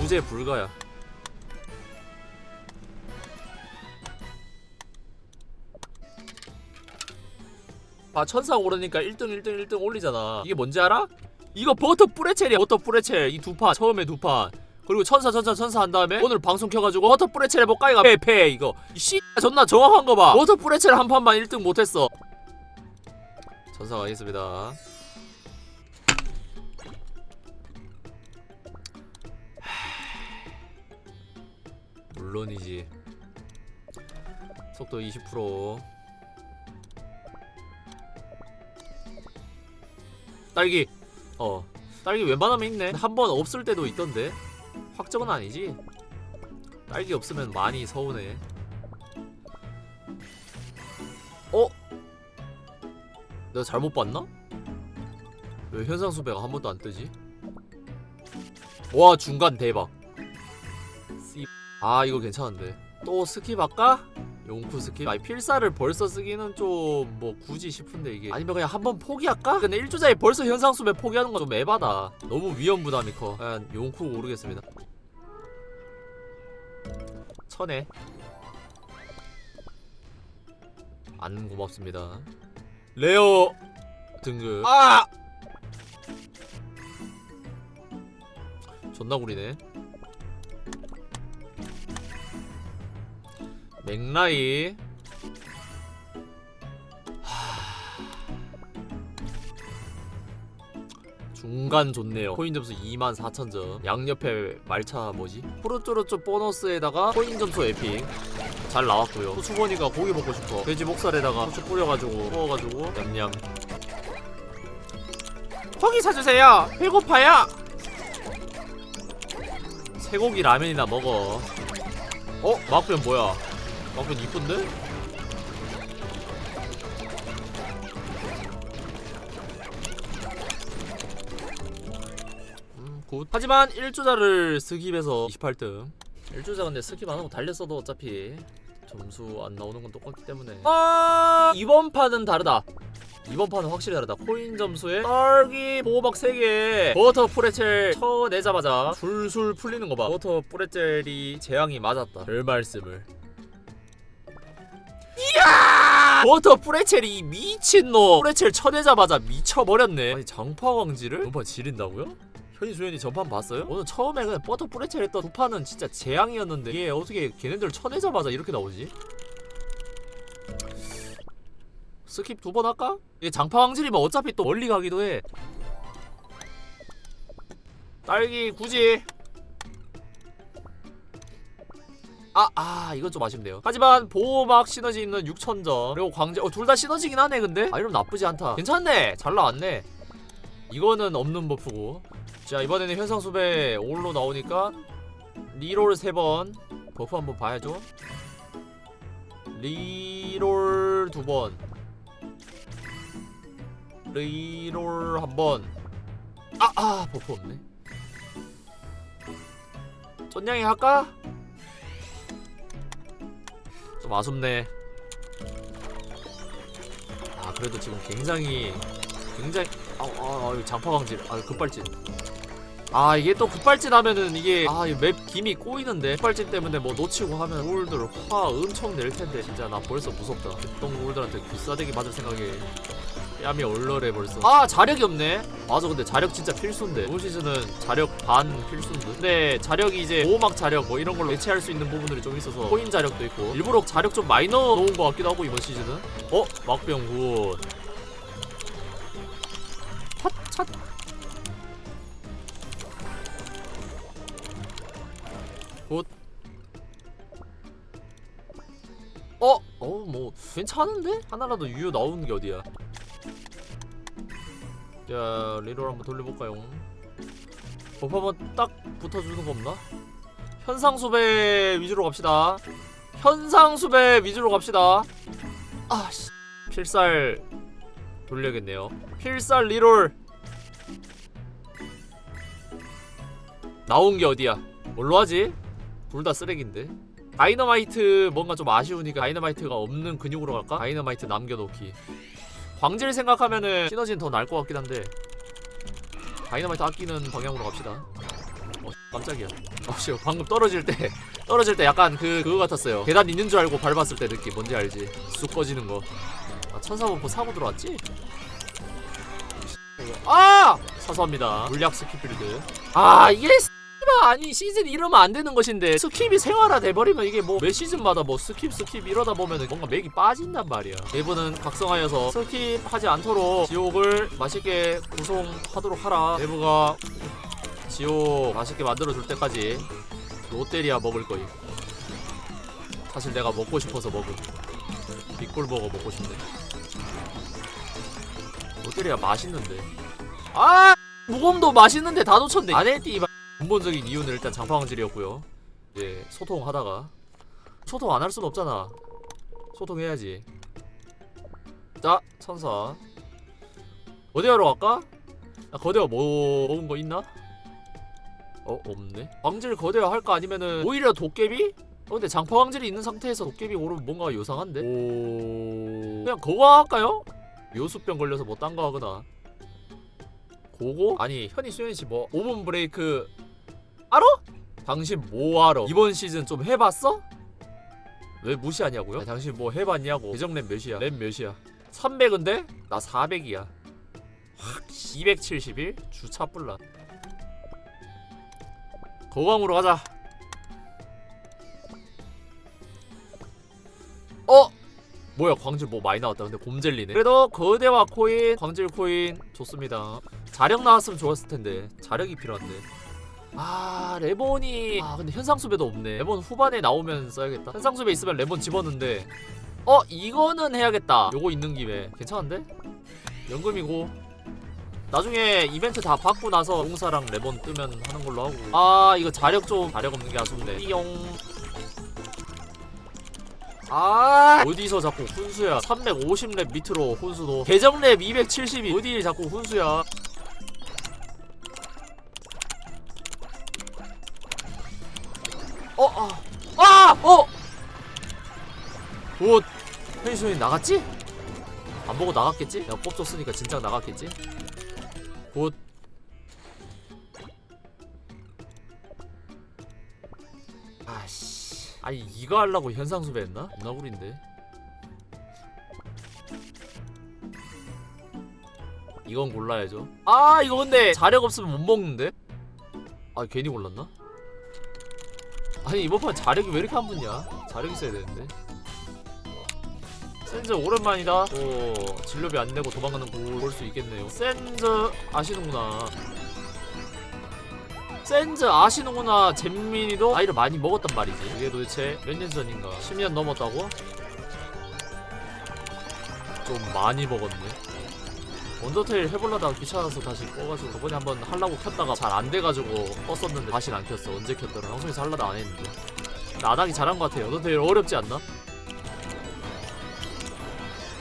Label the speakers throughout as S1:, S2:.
S1: 무죄 불가야. 아 천사 오르니까 1등 1등 1등 올리잖아. 이게 뭔지 알아? 이거 버터 뿌레첼이야. 버터 뿌레첼 이 두 판 처음에 두 판. 그리고 천사 천사 천사 한 다음에 오늘 방송 켜가지고 버터 뿌레첼 해볼까 이거 패패 이거 이씨 존나 정확한 거 봐. 버터 뿌레첼 한 판만 1등 못했어. 천사 가겠습니다. 물론이지. 속도 20%. 딸기. 어. 딸기 웬만하면 있네. 한 번 없을 때도 있던데. 확정은 아니지. 딸기 없으면 많이 서운해. 내가 잘못 봤나? 왜 현상 수배가 한 번도 안 뜨지? 와 중간 대박. 씨. 아 이거 괜찮은데. 또 스킵 할까? 용쿠 스킵. 아니 필사를 벌써 쓰기는 좀 뭐 굳이 싶은데 이게 아니면 그냥 한번 포기할까? 근데 1주자에 벌써 현상 수배 포기하는 건 좀 에바다. 너무 위험 부담이 커. 그냥 용쿠 오르겠습니다. 천에 안 고맙습니다. 레어 등급. 아! 존나 구리네. 맥라이 중간 좋네요 코인 점수 24,000점 양옆에 말차 뭐지? 프로쪼로쪼 보너스에다가 코인 점수 에픽 잘 나왔고요. 후추보니까 고기 먹고 싶어. 돼지 목살에다가 후추 뿌려가지고. 구워가지고 냠냠. 고기 사주세요. 배고파요. 쇠고기 라면이나 먹어. 어? 막변 뭐야? 막변 이쁜데? 음, 굿. 하지만 1조자를 스킵해서 28등. 1조자 근데 스킵 안하고 달렸어도 어차피 점수 안 나오는 건 똑같기 때문에. 아 이번 판은 다르다. 이번 판은 확실히 다르다. 코인 점수에 딸기 보호막 3개. 버터 프레첼 쳐내자마자 술술 풀리는 거봐. 버터 프레첼이 재앙이 맞았다. 별 말씀을. 이야! 버터 프레첼이 미친놈. 프레첼 쳐내자마자 미쳐버렸네. 아니 장파광지를? 전판 지린다고요? 현이 수현이 전판 봤어요? 오늘 처음에 그냥 버터 프레첼 했던 두 판은 진짜 재앙이었는데 이게 어떻게 걔네들 쳐내자마자 이렇게 나오지? 스킵 두 번 할까? 이게 장파 왕질이면 어차피 또 멀리 가기도 해. 딸기 굳이. 아, 아, 이건 좀 아쉽네요. 하지만 보호막 시너지 있는 6,000점. 그리고 광재, 어, 둘 다 시너지긴 하네, 근데? 아, 이러면 나쁘지 않다. 괜찮네. 잘 나왔네. 이거는 없는 버프고. 자, 이번에는 현상수배 올로 나오니까 리롤 3번. 버프 한번 봐야죠. 리롤 2번. 리롤 한번 아아 버프 없네 쫀냥이 할까? 좀 아쉽네 아 그래도 지금 굉장히 굉장히 아아 아, 아, 장파 광질. 아 급발진. 아 이게 또 급발진 하면은 이게 아맵 김이 꼬이는데 급발진 때문에 뭐 놓치고 하면 골들 화 엄청 낼 텐데. 진짜 나 벌써 무섭다. 똥 골들한테 귀싸대기 맞을 생각에 뺨이 얼얼해 벌써. 아 자력이 없네. 맞아 근데 자력 진짜 필수인데. 이번 시즌은 자력 반 필수인데. 근데 자력이 이제 보호막 자력 뭐 이런 걸로 대체할 수 있는 부분들이 좀 있어서 코인 자력도 있고. 일부러 자력 좀 넣어 놓은 것 같기도 하고 이번 시즌은. 어? 막병 굿 괜찮은데? 하나라도 유효 나오는 게 어디야? 자, 리롤 한번 돌려볼까요? 버프 한번 딱 붙어주는 거 없나? 현상수배 위주로 갑시다. 현상수배 위주로 갑시다. 아, 씨. 필살 돌려야겠네요. 필살 리롤. 나온 게 어디야? 뭘로 하지? 둘 다 쓰레기인데. 다이너마이트 뭔가 좀 아쉬우니까 다이너마이트가 없는 근육으로 갈까? 다이너마이트 남겨놓기. 광질 생각하면은 시너지는 더 나을 것 같긴 한데 다이너마이트 아끼는 방향으로 갑시다 어 깜짝이야 어씨 방금 떨어질 때 떨어질 때 약간 그 그거 같았어요 계단 있는 줄 알고 밟았을 때 느낌 뭔지 알지 쑥 꺼지는 거 아, 천사범퍼 사고 들어왔지? 아! 사소합니다 물약 스킵 빌드 아 이게 씨발 아니 시즌 이러면 안 되는 것인데 스킵이 생활화 돼버리면 이게 뭐 매 시즌마다 뭐 스킵 스킵 이러다 보면 뭔가 맥이 빠진단 말이야. 내부는 각성하여서 스킵하지 않도록 지옥을 맛있게 구성하도록 하라. 내부가 지옥 맛있게 만들어줄 때까지 롯데리아 먹을 거임. 사실 내가 먹고 싶어서 먹음. 빅골버거 먹고 싶네. 롯데리아 맛있는데? 아! 무검도 맛있는데 다 놓쳤네. 안해 띠바 근본적인 이유는 일단 장파왕질이었고요 이제 소통하다가 소통 안 할 순 없잖아 소통해야지 자 천사 거대하러 갈까? 야, 거대하 뭐 먹은 거 있나? 어 없네 왕질 거대화 할까 아니면은 오히려 도깨비? 어 근데 장파 왕질이 있는 상태에서 도깨비 오르면 뭔가 요상한데? 오 그냥 그거 할까요? 묘수병 걸려서 뭐 딴 거 하거나 고고? 아니 현이 수현씨 뭐 5분 브레이크 알아? 당신 뭐 알아? 이번 시즌 좀 해봤어? 왜 무시하냐고요? 아니, 당신 뭐 해봤냐고 계정랩 몇이야? 랩 몇이야? 300인데? 나 400이야 확 271? 주차 뿔라 거강으로 가자 어? 뭐야 광질 뭐 많이 나왔다 근데 곰젤리네 그래도 거대와 코인 광질 코인 좋습니다 자력 나왔으면 좋았을 텐데 자력이 필요한데 아 레몬이 아 근데 현상수배도 없네. 레몬 후반에 나오면 써야겠다. 현상수배 있으면 레몬 집었는데 어 이거는 해야겠다. 요거 있는 김에. 괜찮은데? 연금이고. 나중에 이벤트 다 받고 나서 용사랑 레몬 뜨면 하는 걸로 하고. 아 이거 자력 좀 자력 없는 게 아쉽네. 띠용. 아 어디서 자꾸 훈수야? 350렙 밑으로 훈수도. 계정렙 270이. 어디 자꾸 훈수야 곧, 현수이 나갔지? 안 보고 나갔겠지? 내가 꼽 줬으니까 진짜 나갔겠지? 곧. 아씨. 아니, 이거 하려고 현상 수배 했나? 나구린데. 이건 골라야죠. 아, 이거 근데 자력 없으면 못 먹는데? 아, 괜히 골랐나? 아니 이번 판 자력이 왜 이렇게 안 붙냐? 자력 있어야 되는데. 센즈 오랜만이다. 또 진료비 안 내고 도망가는 거 볼 수 있겠네요. 센즈 아시는구나. 센즈 아시는구나. 잼민이도 나이를 많이 먹었단 말이지. 이게 도대체 몇 년 전인가? 10년 넘었다고? 좀 많이 먹었네. 언더테일 해볼라다가 귀찮아서 다시 꺼가지고 저번에 한번 하려고 켰다가 잘 안 돼가지고 껐었는데 다시 안 켰어 언제 켰더라 방송에서 하려다 안 했는데 나닥이 잘한 것 같아요 언더테일 어렵지 않나?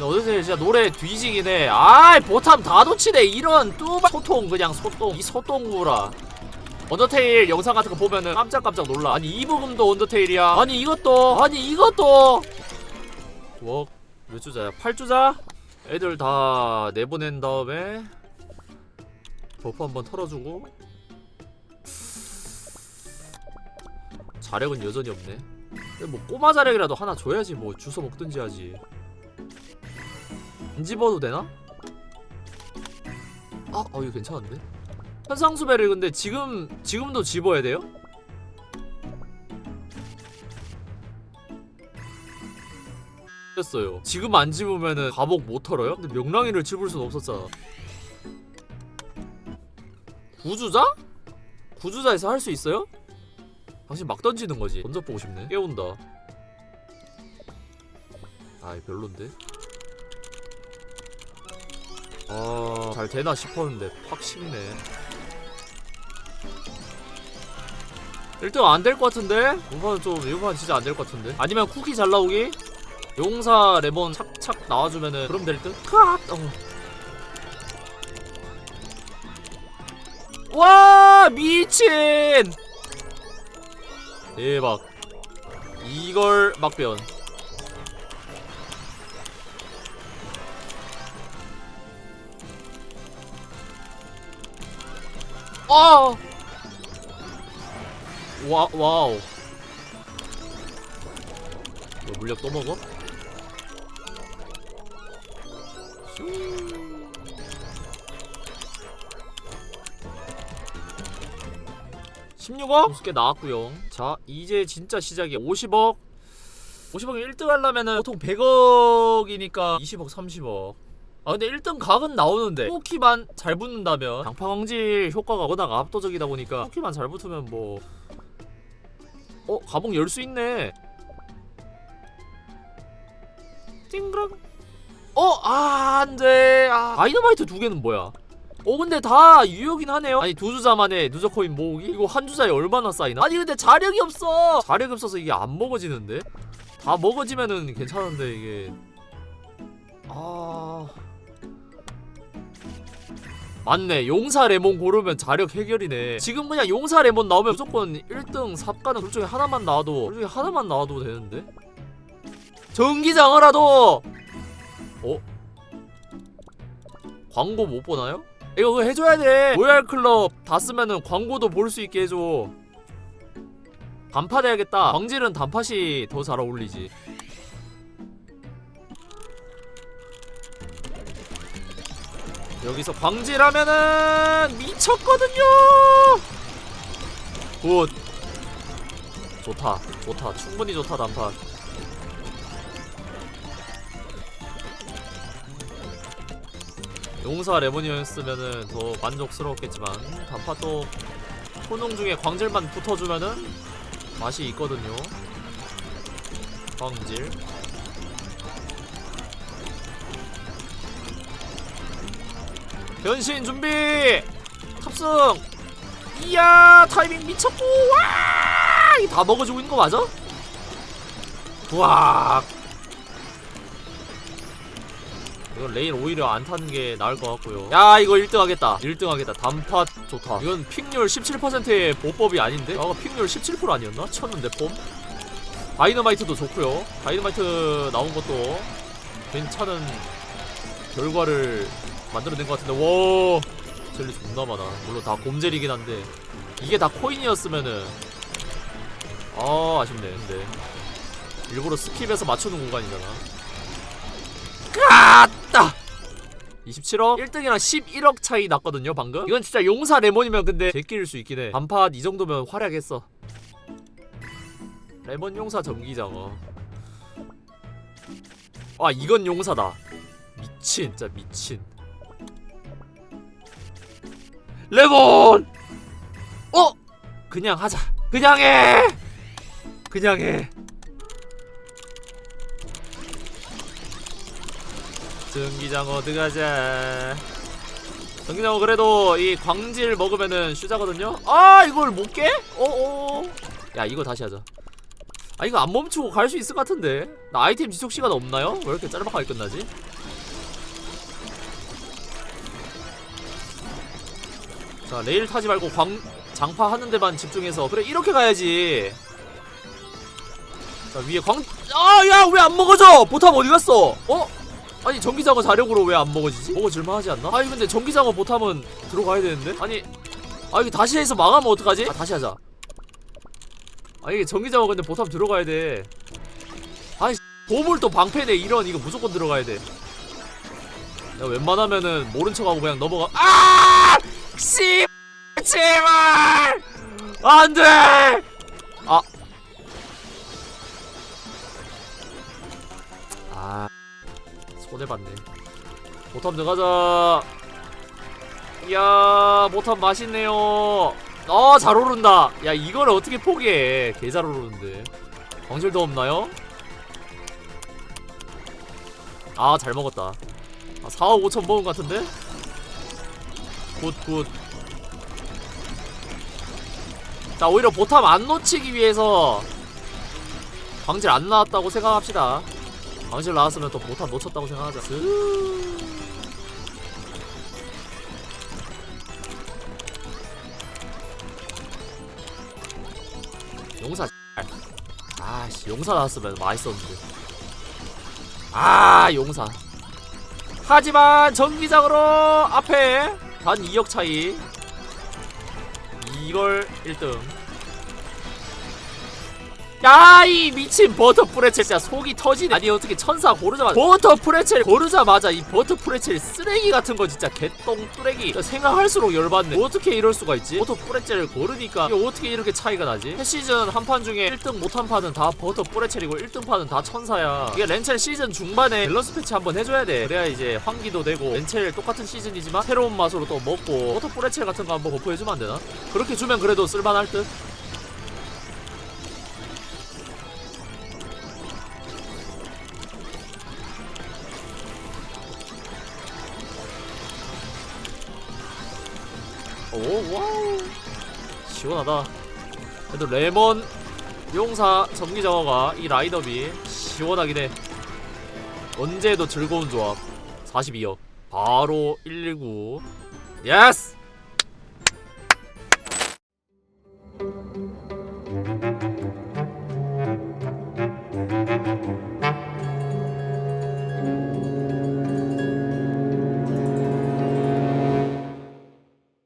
S1: 언더테일 진짜 노래 뒤지긴 해. 아이 보탐 다 놓치네. 이런 뚜바. 소통 그냥 소통. 이 소통구라. 언더테일 영상 같은 거 보면은 깜짝깜짝 놀라. 아니 이 부분도 언더테일이야. 아니 이것도. 아니 이것도. 웍 몇 주자야? 8주자? 애들 다 내보낸 다음에 버프 한번 털어주고. 자력은 여전히 없네. 근데 뭐 꼬마 자력이라도 하나 줘야지. 뭐 주워 먹든지 하지 안 집어도 되나? 아, 어 이거 괜찮은데? 현상수배를 근데 지금 지금도 집어야 돼요? 됐어요. 지금 안 집으면은 가복 못 털어요? 근데 명랑이를 집을 순 없었잖아. 구주자? 구주자에서 할 수 있어요? 당신 막 던지는 거지. 던져보고 싶네. 깨운다. 아이 별론데. 아, 잘 되나 싶었는데 팍 식네. 1등 안 될 것 같은데? 이번은 좀 이번 진짜 안 될 것 같은데? 아니면 쿠키 잘 나오기? 용사 레몬 착착 나와주면은 그럼 될 듯? 크악! 어. 와 미친! 대박 이걸 막변 아! 와, 와우. 너 물약 또 먹어? 슈. 16억? 50개 나왔고요 자 이제 진짜 시작이야 50억 50억 1등 하려면은 보통 100억이니까 20억 30억 아 근데 1등 각은 나오는데 호키만 잘 붙는다면. 장파 광질 효과가 워낙 압도적이다 보니까 호키만 잘 붙으면 뭐. 어? 가봉 열 수 있네. 띵그랑. 어? 아 안돼. 아 다이너마이트 두 개는 뭐야? 어 근데 다 유효긴 하네요. 아니 두 주자 만에 누적 코인 모으기? 이거 한 주자에 얼마나 쌓이나? 아니 근데 자력이 없어. 자력이 없어서 이게 안 먹어지는데? 다 먹어지면은 괜찮은데 이게. 아 맞네. 용사 레몬 고르면 자력 해결이네. 지금 그냥 용사 레몬 나오면 무조건 1등 삽가는 둘 중에 하나만 나와도 둘 중에 하나만 나와도 되는데? 전기장어라도! 어? 광고 못 보나요? 이거 그거 해줘야 돼. 로얄 클럽 다 쓰면은 광고도 볼 수 있게 해줘. 단팥 해야겠다. 광질은 단팥이 더 잘 어울리지 여기서 광질하면은 미쳤거든요 굿 좋다 좋다 충분히 좋다 단팥 용사 레몬이었으면은 더 만족스러웠겠지만 단팥도 효능 중에 광질만 붙어주면은 맛이 있거든요. 광질. 변신 준비. 탑승. 이야 타이밍 미쳤고 와! 이다 먹어주고 있는 거 맞아? 와. 이건 레인 오히려 안 타는 게 나을 것 같고요. 야 이거 1등 하겠다. 1등 하겠다. 단팥 좋다. 이건 픽률 17%의 보법이 아닌데? 아까 픽률 17% 아니었나? 쳤는데 폼. 다이너마이트도 좋고요. 다이너마이트 나온 것도 괜찮은 결과를 만들어낸 것 같은데. 와 젤리 존나 많아. 물론 다 곰젤이긴 한데. 이게 다 코인이었으면은 아 아쉽네. 근데. 일부러 스킵해서 맞추는 공간이잖아. 까따! 27억? 1등이랑 11억 차이 났거든요 방금? 이건 진짜 용사 레몬이면 근데 제끼일 수 있긴 해. 반팥 이 정도면 활약했어. 레몬 용사 전기장어. 아 이건 용사다. 미친 진짜 미친 레몬! 어? 그냥 하자. 그냥 해! 그냥 해. 전기장어 들어가자. 전기장어 그래도 이 광질 먹으면은 슈자거든요. 아 이걸 못 깨? 어어. 야 이거 다시 하자. 아 이거 안 멈추고 갈 수 있을 것 같은데. 나 아이템 지속 시간 없나요? 왜 이렇게 짤막하게 끝나지? 자 레일 타지 말고 광 장파 하는 데만 집중해서 그래 이렇게 가야지 자 위에 광 아 야 왜 안 먹어져 보탑 어디 갔어 어? 아니 전기장어 자력으로 왜 안 먹어지지? 먹어질만 하지 않나? 아니 근데 전기장어 보탐은 들어가야 되는데? 아니 아 이거 다시 해서 망하면 어떡하지? 아 다시 하자 아 이게 전기장어 근데 보탐 들어가야 돼 아니 보물 또 방패네 이런 이거 무조건 들어가야 돼 야, 웬만하면은 모른 척하고 그냥 넘어가 아! 씨 제발! 안돼! 아. 아. 손해봤네. 모탐 들어가자. 이야 모탐 맛있네요. 어잘 오른다. 야 이걸 어떻게 포기해? 개 잘 오르는데. 광질도 없나요? 아 잘 먹었다. 아 4억 5천 먹은 것 같은데? 굿굿 자 오히려 보탐 안 놓치기 위해서 광질 안 나왔다고 생각합시다 광질 나왔으면 또 보탑 놓쳤다고 생각하자. 스... 용사. 아씨 용사 나왔으면 맛있었는데. 아 용사. 하지만 전기장으로 앞에 단 2억 차이. 이걸 1등. 야이 미친 버터 프레첼 진짜 속이 터지네. 아니 어떻게 천사 고르자마자 버터 프레첼 고르자마자 이 버터 프레첼 쓰레기 같은 거 진짜 개똥 뚜레기. 진짜 생각할수록 열받네. 어떻게 이럴 수가 있지? 버터 프레첼을 고르니까 이게 어떻게 이렇게 차이가 나지? 해 시즌 한 판 중에 1등 못한 판은 다 버터 프레첼이고 1등 판은 다 천사야. 이게 렌첼 시즌 중반에 밸런스 패치 한번 해줘야 돼. 그래야 이제 환기도 되고 렌첼 똑같은 시즌이지만 새로운 맛으로 또 먹고 버터 프레첼 같은 거 한번 버프해주면 안 되나? 그렇게 주면 그래도 쓸만할 듯? 오 와우. 시원하다. 그래도 레몬 용사 전기자화가 이 라인업이 시원하긴 해. 언제 해도 즐거운 조합. 42억 바로 119 예스